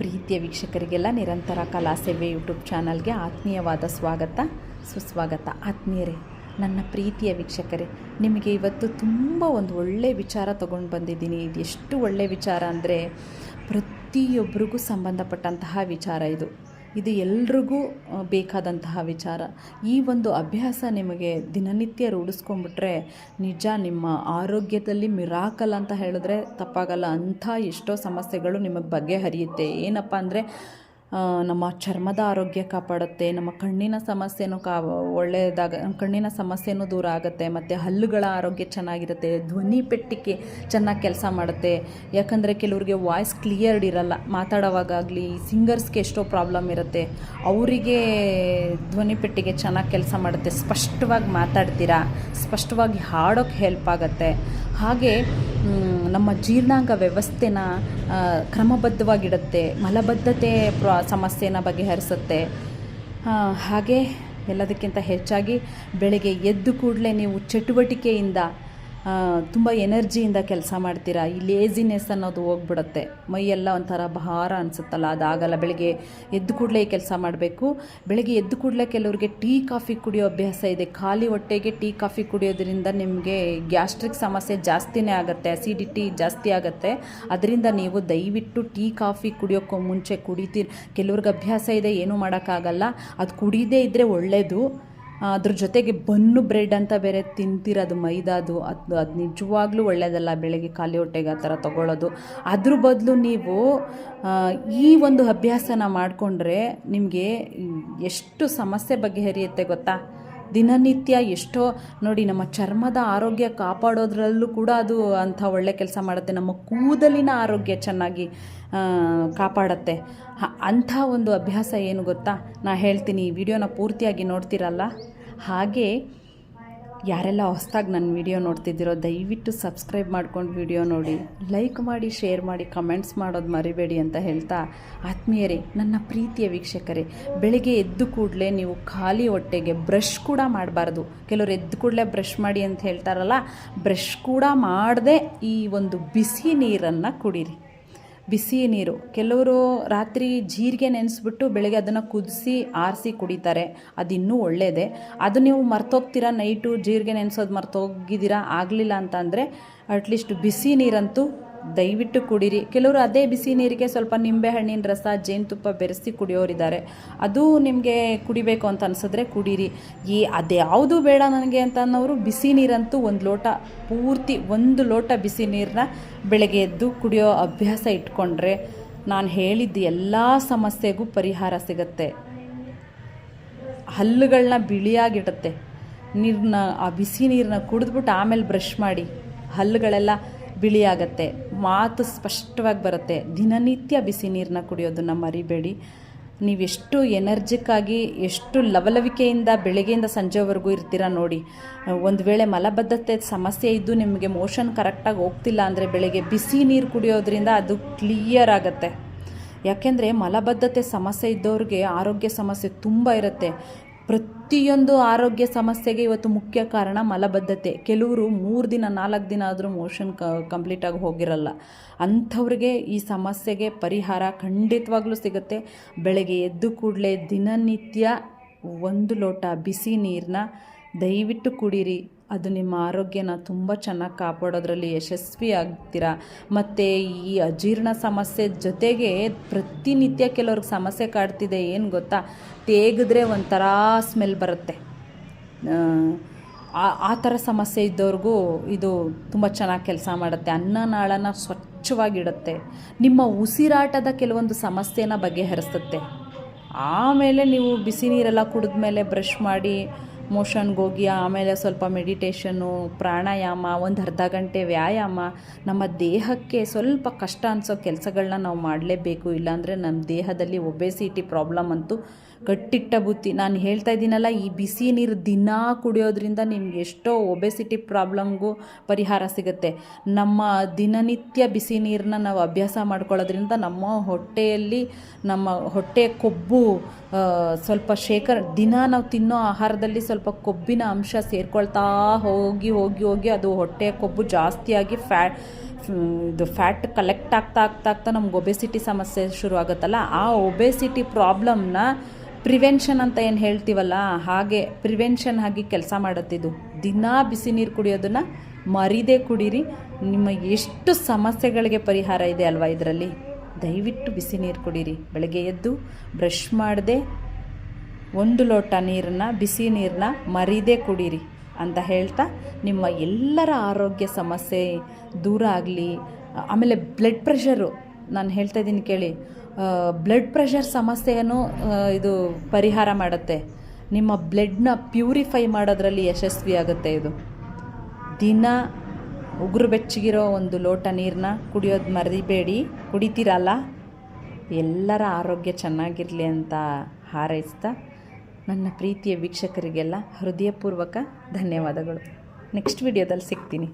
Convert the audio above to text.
ಪ್ರೀತಿಯ ವೀಕ್ಷಕರಿಗೆಲ್ಲ ನಿರಂತರ ಕಲಾ ಸೇವೆ ಯೂಟ್ಯೂಬ್ ಚಾನಲ್ಗೆ ಆತ್ಮೀಯವಾದ ಸ್ವಾಗತ, ಸುಸ್ವಾಗತ. ಆತ್ಮೀಯರೇ, ನನ್ನ ಪ್ರೀತಿಯ ವೀಕ್ಷಕರೇ, ನಿಮಗೆ ಇವತ್ತು ತುಂಬ ಒಂದು ಒಳ್ಳೆಯ ವಿಚಾರ ತೊಗೊಂಡು ಬಂದಿದ್ದೀನಿ. ಇದು ಎಷ್ಟು ಒಳ್ಳೆಯ ವಿಚಾರ ಅಂದರೆ ಪ್ರತಿಯೊಬ್ಬರಿಗೂ ಸಂಬಂಧಪಟ್ಟಂತಹ ವಿಚಾರ ಇದು. ಇದು ಎಲ್ರಿಗೂ ಬೇಕಾದಂತಹ ವಿಚಾರ. ಈ ಒಂದು ಅಭ್ಯಾಸ ನಿಮಗೆ ದಿನನಿತ್ಯ ರೂಢಿಸ್ಕೊಂಡ್ಬಿಟ್ರೆ ನಿಜ ನಿಮ್ಮ ಆರೋಗ್ಯದಲ್ಲಿ ಮಿರಾಕಲ್ ಅಂತ ಹೇಳಿದ್ರೆ ತಪ್ಪಾಗಲ್ಲ. ಅಂಥ ಎಷ್ಟೋ ಸಮಸ್ಯೆಗಳು ನಿಮಗೆ ಬಗೆಹರಿಯುತ್ತೆ. ಏನಪ್ಪ ಅಂದರೆ ನಮ್ಮ ಚರ್ಮದ ಆರೋಗ್ಯ ಕಾಪಾಡುತ್ತೆ, ನಮ್ಮ ಕಣ್ಣಿನ ಸಮಸ್ಯೆನೂ ಕಾ, ಒಳ್ಳೆಯದಾಗ, ಕಣ್ಣಿನ ಸಮಸ್ಯೆನೂ ದೂರ ಆಗುತ್ತೆ, ಮತ್ತು ಹಲ್ಲುಗಳ ಆರೋಗ್ಯ ಚೆನ್ನಾಗಿರುತ್ತೆ, ಧ್ವನಿ ಪೆಟ್ಟಿಗೆ ಚೆನ್ನಾಗಿ ಕೆಲಸ ಮಾಡುತ್ತೆ. ಯಾಕಂದರೆ ಕೆಲವ್ರಿಗೆ ವಾಯ್ಸ್ ಕ್ಲಿಯರ್ಡ್ ಇರಲ್ಲ ಮಾತಾಡೋವಾಗಲಿ ಸಿಂಗರ್ಸ್ಗೆ ಎಷ್ಟೋ ಪ್ರಾಬ್ಲಮ್ ಇರುತ್ತೆ. ಅವರಿಗೆ ಧ್ವನಿ ಪೆಟ್ಟಿಗೆ ಚೆನ್ನಾಗಿ ಕೆಲಸ ಮಾಡುತ್ತೆ, ಸ್ಪಷ್ಟವಾಗಿ ಮಾತಾಡ್ತೀರಾ, ಸ್ಪಷ್ಟವಾಗಿ ಹಾಡೋಕ್ಕೆ ಹೆಲ್ಪ್ ಆಗುತ್ತೆ. ಹಾಗೆ ನಮ್ಮ ಜೀರ್ಣಾಂಗ ವ್ಯವಸ್ಥೆನ ಕ್ರಮಬದ್ಧವಾಗಿಡುತ್ತೆ, ಮಲಬದ್ಧತೆ ಪ್ರ, ಸಮಸ್ಯೆನ ಬಗೆಹರಿಸುತ್ತೆ. ಹಾಗೆ ಎಲ್ಲದಕ್ಕಿಂತ ಹೆಚ್ಚಾಗಿ ಬೆಳಗ್ಗೆ ಎದ್ದು ಕೂಡಲೇ ನೀವು ಚಟುವಟಿಕೆಯಿಂದ ತುಂಬ ಎನರ್ಜಿಯಿಂದ ಕೆಲಸ ಮಾಡ್ತೀರಾ? ಈ ಲೇಜಿನೆಸ್ ಅನ್ನೋದು ಹೋಗ್ಬಿಡುತ್ತೆ. ಮೈಯೆಲ್ಲ ಒಂಥರ ಭಾರ ಅನಿಸುತ್ತಲ್ಲ, ಅದಾಗಲ್ಲ. ಬೆಳಗ್ಗೆ ಎದ್ದು ಕೂಡಲೇ ಕೆಲಸ ಮಾಡಬೇಕು. ಬೆಳಗ್ಗೆ ಎದ್ದು ಕೂಡಲೇ ಕೆಲವರಿಗೆ ಟೀ, ಕಾಫಿ ಕುಡಿಯೋ ಅಭ್ಯಾಸ ಇದೆ. ಖಾಲಿ ಹೊಟ್ಟೆಗೆ ಟೀ, ಕಾಫಿ ಕುಡಿಯೋದ್ರಿಂದ ನಿಮಗೆ ಗ್ಯಾಸ್ಟ್ರಿಕ್ ಸಮಸ್ಯೆ ಜಾಸ್ತಿನೇ ಆಗುತ್ತೆ ಅಸಿಡಿಟಿ ಜಾಸ್ತಿ ಆಗುತ್ತೆ. ಅದರಿಂದ ನೀವು ದಯವಿಟ್ಟು ಟೀ, ಕಾಫಿ ಕುಡಿಯೋಕ್ಕೂ ಮುಂಚೆ ಕುಡಿತೀರಿ. ಕೆಲವ್ರಿಗೆ ಅಭ್ಯಾಸ ಇದೆ, ಏನೂ ಮಾಡೋಕ್ಕಾಗಲ್ಲ. ಅದು ಕುಡಿದೇ ಇದ್ದರೆ ಒಳ್ಳೆಯದು ಅದ್ರ ಜೊತೆಗೆ ಬನ್ನು ಬ್ರೆಡ್ ಅಂತ ಬೇರೆ ತಿಂತಿರೋದು ಮೈದಾದು, ಅದು ಅದು ನಿಜವಾಗ್ಲೂ ಒಳ್ಳೆಯದಲ್ಲ ಬೆಳಗ್ಗೆ ಖಾಲಿ ಹೊಟ್ಟೆಗೆ ಆ ಥರ ತೊಗೊಳ್ಳೋದು. ಅದ್ರ ಬದಲು ನೀವು ಈ ಒಂದು ಅಭ್ಯಾಸನ ಮಾಡಿಕೊಂಡ್ರೆ ನಿಮಗೆ ಎಷ್ಟು ಸಮಸ್ಯೆ ಬಗೆಹರಿಯುತ್ತೆ ಗೊತ್ತಾ? ದಿನನಿತ್ಯ ಎಷ್ಟೋ ನೋಡಿ ನಮ್ಮ ಚರ್ಮದ ಆರೋಗ್ಯ ಕಾಪಾಡೋದ್ರಲ್ಲೂ ಕೂಡ ಅದು ಅಂಥ ಒಳ್ಳೆ ಕೆಲಸ ಮಾಡುತ್ತೆ. ನಮ್ಮ ಕೂದಲಿನ ಆರೋಗ್ಯ ಚೆನ್ನಾಗಿ ಕಾಪಾಡತ್ತೆ. ಅಂಥ ಒಂದು ಅಭ್ಯಾಸ ಏನು ಗೊತ್ತಾ? ನಾ ಹೇಳ್ತೀನಿ, ಈ ವಿಡಿಯೋನ ಪೂರ್ತಿಯಾಗಿ ನೋಡ್ತೀರಲ್ಲ. ಹಾಗೆ ಯಾರೆಲ್ಲ ಹೊಸ್ದಾಗಿ ನನ್ನ ವಿಡಿಯೋ ನೋಡ್ತಿದ್ದೀರೋ ದಯವಿಟ್ಟು ಸಬ್ಸ್ಕ್ರೈಬ್ ಮಾಡ್ಕೊಂಡು ವಿಡಿಯೋ ನೋಡಿ. ಲೈಕ್ ಮಾಡಿ, ಶೇರ್ ಮಾಡಿ, ಕಮೆಂಟ್ಸ್ ಮಾಡೋದು ಮರಿಬೇಡಿ ಅಂತ ಹೇಳ್ತಾ, ಆತ್ಮೀಯರೇ, ನನ್ನ ಪ್ರೀತಿಯ ವೀಕ್ಷಕರೇ, ಬೆಳಿಗ್ಗೆ ಎದ್ದು ಕೂಡಲೇ ನೀವು ಖಾಲಿ ಹೊಟ್ಟೆಗೆ ಬ್ರಷ್ ಕೂಡ ಮಾಡಬಾರ್ದು. ಕೆಲವರು ಎದ್ದು ಕೂಡಲೇ ಬ್ರಷ್ ಮಾಡಿ ಅಂತ ಹೇಳ್ತಾರಲ್ಲ, ಬ್ರಷ್ ಕೂಡ ಮಾಡದೆ ಈ ಒಂದು ಬಿಸಿ ನೀರನ್ನು ಕುಡೀರಿ. ಬಿಸಿ ನೀರು. ಕೆಲವರು ರಾತ್ರಿ ಜೀರಿಗೆ ನೆನೆಸ್ಬಿಟ್ಟು ಬೆಳಗ್ಗೆ ಅದನ್ನು ಕುದಿಸಿ, ಆರಿಸಿ ಕುಡಿತಾರೆ. ಅದು ಇನ್ನೂ ಒಳ್ಳೆಯದೇ ಅದು ನೀವು ಮರ್ತೋಗ್ತೀರಾ? ನೈಟು ಜೀರಿಗೆ ನೆನೆಸೋದು ಮರ್ತೋಗಿದ್ದೀರಾ? ಆಗಲಿಲ್ಲ ಅಂತಂದರೆ, ಅಟ್ಲೀಸ್ಟ್ ಬಿಸಿ ನೀರಂತೂ ದಯವಿಟ್ಟು ಕುಡಿರಿ. ಕೆಲವರು ಅದೇ ಬಿಸಿ ನೀರಿಗೆ ಸ್ವಲ್ಪ ನಿಂಬೆ ಹಣ್ಣಿನ ರಸ, ಜೇನುತುಪ್ಪ ಬೆರೆಸಿ ಕುಡಿಯೋರಿದ್ದಾರೆ. ಅದು ನಿಮಗೆ ಕುಡಿಬೇಕು ಅಂತ ಅನಿಸಿದ್ರೆ ಕುಡೀರಿ. ಈ ಅದ್ಯಾವುದು ಬೇಡ ನನಗೆ ಅಂತ ಅನ್ನೋರು ಬಿಸಿ ನೀರಂತೂ ಒಂದು ಲೋಟ, ಪೂರ್ತಿ ಒಂದು ಲೋಟ ಬಿಸಿ ನೀರನ್ನ ಬೆಳಗ್ಗೆ ಎದ್ದು ಕುಡಿಯೋ ಅಭ್ಯಾಸ ಇಟ್ಕೊಂಡ್ರೆ ನಾನು ಹೇಳಿದ್ದ ಎಲ್ಲ ಸಮಸ್ಯೆಗೂ ಪರಿಹಾರ ಸಿಗುತ್ತೆ. ಹಲ್ಲುಗಳನ್ನ ಬಿಳಿಯಾಗಿಡುತ್ತೆ. ನೀರನ್ನ ಆ ಬಿಸಿ ನೀರನ್ನ ಕುಡಿದ್ಬಿಟ್ಟು ಆಮೇಲೆ ಬ್ರಷ್ ಮಾಡಿ. ಹಲ್ಲುಗಳೆಲ್ಲ ಬಿಳಿಯಾಗತ್ತೆ. ಮಾತು ಸ್ಪಷ್ಟವಾಗಿ ಬರುತ್ತೆ. ದಿನನಿತ್ಯ ಬಿಸಿ ನೀರನ್ನ ಕುಡಿಯೋದನ್ನು ಮರಿಬೇಡಿ ನೀವೆಷ್ಟು ಎನರ್ಜಿಕ್ಕಾಗಿ ಎಷ್ಟು ಲವಲವಿಕೆಯಿಂದ ಬೆಳಗ್ಗೆಯಿಂದ ಸಂಜೆವರೆಗೂ ಇರ್ತೀರ ನೋಡಿ. ಒಂದು ವೇಳೆ ಮಲಬದ್ಧತೆ ಸಮಸ್ಯೆ ಇದ್ದು ನಿಮಗೆ ಮೋಷನ್ ಕರೆಕ್ಟಾಗಿ ಹೋಗ್ತಿಲ್ಲ ಅಂದರೆ ಬೆಳಗ್ಗೆ ಬಿಸಿ ನೀರು ಕುಡಿಯೋದ್ರಿಂದ ಅದು ಕ್ಲಿಯರ್ ಆಗುತ್ತೆ. ಯಾಕೆಂದರೆ ಮಲಬದ್ಧತೆ ಸಮಸ್ಯೆ ಇದ್ದವ್ರಿಗೆ ಆರೋಗ್ಯ ಸಮಸ್ಯೆ ತುಂಬ ಇರುತ್ತೆ. ಪ್ರತಿಯೊಂದು ಆರೋಗ್ಯ ಸಮಸ್ಯೆಗೆ ಇವತ್ತು ಮುಖ್ಯ ಕಾರಣ ಮಲಬದ್ಧತೆ. ಕೆಲವರು ಮೂರು ದಿನ, ನಾಲ್ಕು ದಿನ ಆದರೂ ಮೋಷನ್ ಕ ಕಂಪ್ಲೀಟಾಗಿ ಹೋಗಿರಲ್ಲ. ಅಂಥವ್ರಿಗೆ ಈ ಸಮಸ್ಯೆಗೆ ಪರಿಹಾರ ಖಂಡಿತವಾಗ್ಲೂ ಸಿಗುತ್ತೆ. ಬೆಳಗ್ಗೆ ಎದ್ದು ಕೂಡಲೇ ದಿನನಿತ್ಯ ಒಂದು ಲೋಟ ಬಿಸಿ ನೀರನ್ನ ದಯವಿಟ್ಟು ಕುಡೀರಿ. ಅದು ನಿಮ್ಮ ಆರೋಗ್ಯನ ತುಂಬ ಚೆನ್ನಾಗಿ ಕಾಪಾಡೋದ್ರಲ್ಲಿ ಯಶಸ್ವಿ ಆಗ್ತೀರಾ ಮತ್ತು ಈ ಅಜೀರ್ಣ ಸಮಸ್ಯೆ ಜೊತೆಗೆ ಪ್ರತಿನಿತ್ಯ ಕೆಲವ್ರಿಗೆ ಸಮಸ್ಯೆ ಕಾಡ್ತಿದೆ ಏನು ಗೊತ್ತಾ? ತೇಗಿದ್ರೆ ಒಂಥರ ಸ್ಮೆಲ್ ಬರುತ್ತೆ. ಆ ಥರ ಸಮಸ್ಯೆ ಇದ್ದವ್ರಿಗೂ ಇದು ತುಂಬ ಚೆನ್ನಾಗಿ ಕೆಲಸ ಮಾಡುತ್ತೆ. ಅನ್ನನಾಳನ ಸ್ವಚ್ಛವಾಗಿಡುತ್ತೆ. ನಿಮ್ಮ ಉಸಿರಾಟದ ಕೆಲವೊಂದು ಸಮಸ್ಯೆನ ಬಗೆಹರಿಸುತ್ತೆ ಆಮೇಲೆ ನೀವು ಬಿಸಿ ನೀರೆಲ್ಲ ಕುಡಿದ್ಮೇಲೆ ಬ್ರಷ್ ಮಾಡಿ ಮೋಷನ್ಗೆ ಹೋಗಿ ಆಮೇಲೆ ಸ್ವಲ್ಪ ಮೆಡಿಟೇಷನ್ನು ಪ್ರಾಣಾಯಾಮ, ಒಂದು ಅರ್ಧ ಗಂಟೆ ವ್ಯಾಯಾಮ, ನಮ್ಮ ದೇಹಕ್ಕೆ ಸ್ವಲ್ಪ ಕಷ್ಟ ಅನಿಸೋ ಕೆಲಸಗಳನ್ನ ನಾವು ಮಾಡಲೇಬೇಕು. ಇಲ್ಲಾಂದರೆ ನಮ್ಮ ದೇಹದಲ್ಲಿ ಒಬೆಸಿಟಿ ಪ್ರಾಬ್ಲಮ್ ಅಂತೂ ಕಟ್ಟಿಟ್ಟ ಬುತ್ತಿ ನಾನು ಹೇಳ್ತಾ ಇದ್ದೀನಲ್ಲ, ಈ ಬಿಸಿ ನೀರು ದಿನಾ ಕುಡಿಯೋದ್ರಿಂದ ನಿಮ್ಗೆ ಎಷ್ಟೋ ಒಬೆಸಿಟಿ ಪ್ರಾಬ್ಲಮ್ಗೂ ಪರಿಹಾರ ಸಿಗುತ್ತೆ. ನಮ್ಮ ದಿನನಿತ್ಯ ಬಿಸಿ ನೀರನ್ನ ನಾವು ಅಭ್ಯಾಸ ಮಾಡ್ಕೊಳ್ಳೋದ್ರಿಂದ ನಮ್ಮ ಹೊಟ್ಟೆಯಲ್ಲಿ, ನಮ್ಮ ಹೊಟ್ಟೆ ಕೊಬ್ಬು ಸ್ವಲ್ಪ ಶೇಖರ, ದಿನ ನಾವು ತಿನ್ನೋ ಆಹಾರದಲ್ಲಿ ಸ್ವಲ್ಪ ಕೊಬ್ಬಿನ ಅಂಶ ಸೇರ್ಕೊಳ್ತಾ ಹೋಗಿ ಹೋಗಿ ಹೋಗಿ ಅದು ಹೊಟ್ಟೆಯ ಕೊಬ್ಬು ಜಾಸ್ತಿಯಾಗಿ ಫ್ಯಾ ಇದು ಫ್ಯಾಟ್ ಕಲೆಕ್ಟ್ ಆಗ್ತಾ ಆಗ್ತಾ ಆಗ್ತಾ ನಮ್ಗೆ ಒಬೆಸಿಟಿ ಸಮಸ್ಯೆ ಶುರು ಆಗುತ್ತಲ್ಲ ಆ ಒಬೆಸಿಟಿ ಪ್ರಾಬ್ಲಮ್ನ ಪ್ರಿವೆನ್ಷನ್ ಅಂತ ಏನು ಹೇಳ್ತೀವಲ್ಲ, ಹಾಗೆ ಪ್ರಿವೆನ್ಷನ್ ಆಗಿ ಕೆಲಸ ಮಾಡುತ್ತಿದ್ದು ದಿನಾ ಬಿಸಿ ನೀರು ಕುಡಿಯೋದನ್ನು ಮರಿದೇ ಕುಡೀರಿ. ನಿಮ್ಮ ಎಷ್ಟು ಸಮಸ್ಯೆಗಳಿಗೆ ಪರಿಹಾರ ಇದೆ ಅಲ್ವಾ ಇದರಲ್ಲಿ? ದಯವಿಟ್ಟು ಬಿಸಿ ನೀರು ಕುಡೀರಿ. ಬೆಳಗ್ಗೆ ಎದ್ದು ಬ್ರಷ್ ಮಾಡದೆ ಒಂದು ಲೋಟ ನೀರನ್ನ, ಬಿಸಿ ನೀರನ್ನ ಮರಿದೇ ಕುಡೀರಿ ಅಂತ ಹೇಳ್ತಾ ನಿಮ್ಮ ಎಲ್ಲರ ಆರೋಗ್ಯ ಸಮಸ್ಯೆ ದೂರ ಆಗಲಿ. ಆಮೇಲೆ ಬ್ಲಡ್ ಪ್ರೆಷರು ನಾನು ಹೇಳ್ತಾ ಇದ್ದೀನಿ ಕೇಳಿ. ಬ್ಲಡ್ ಪ್ರೆಷರ್ ಸಮಸ್ಯೆಯನ್ನು ಇದು ಪರಿಹಾರ ಮಾಡುತ್ತೆ. ನಿಮ್ಮ ಬ್ಲಡ್ನ ಪ್ಯೂರಿಫೈ ಮಾಡೋದ್ರಲ್ಲಿ ಯಶಸ್ವಿ ಆಗುತ್ತೆ ಇದು. ದಿನ ಉಗುರು ಬೆಚ್ಚಗಿರೋ ಒಂದು ಲೋಟ ನೀರನ್ನ ಕುಡಿಯೋದು ಮರಿಬೇಡಿ. ಕುಡಿತೀರಲ್ಲ? ಎಲ್ಲರ ಆರೋಗ್ಯ ಚೆನ್ನಾಗಿರಲಿ ಅಂತ ಹಾರೈಸ್ತಾ ನನ್ನ ಪ್ರೀತಿಯ ವೀಕ್ಷಕರಿಗೆಲ್ಲ ಹೃದಯಪೂರ್ವಕ ಧನ್ಯವಾದಗಳು. ನೆಕ್ಸ್ಟ್ ವಿಡಿಯೋದಲ್ಲಿ ಸಿಗ್ತೀನಿ.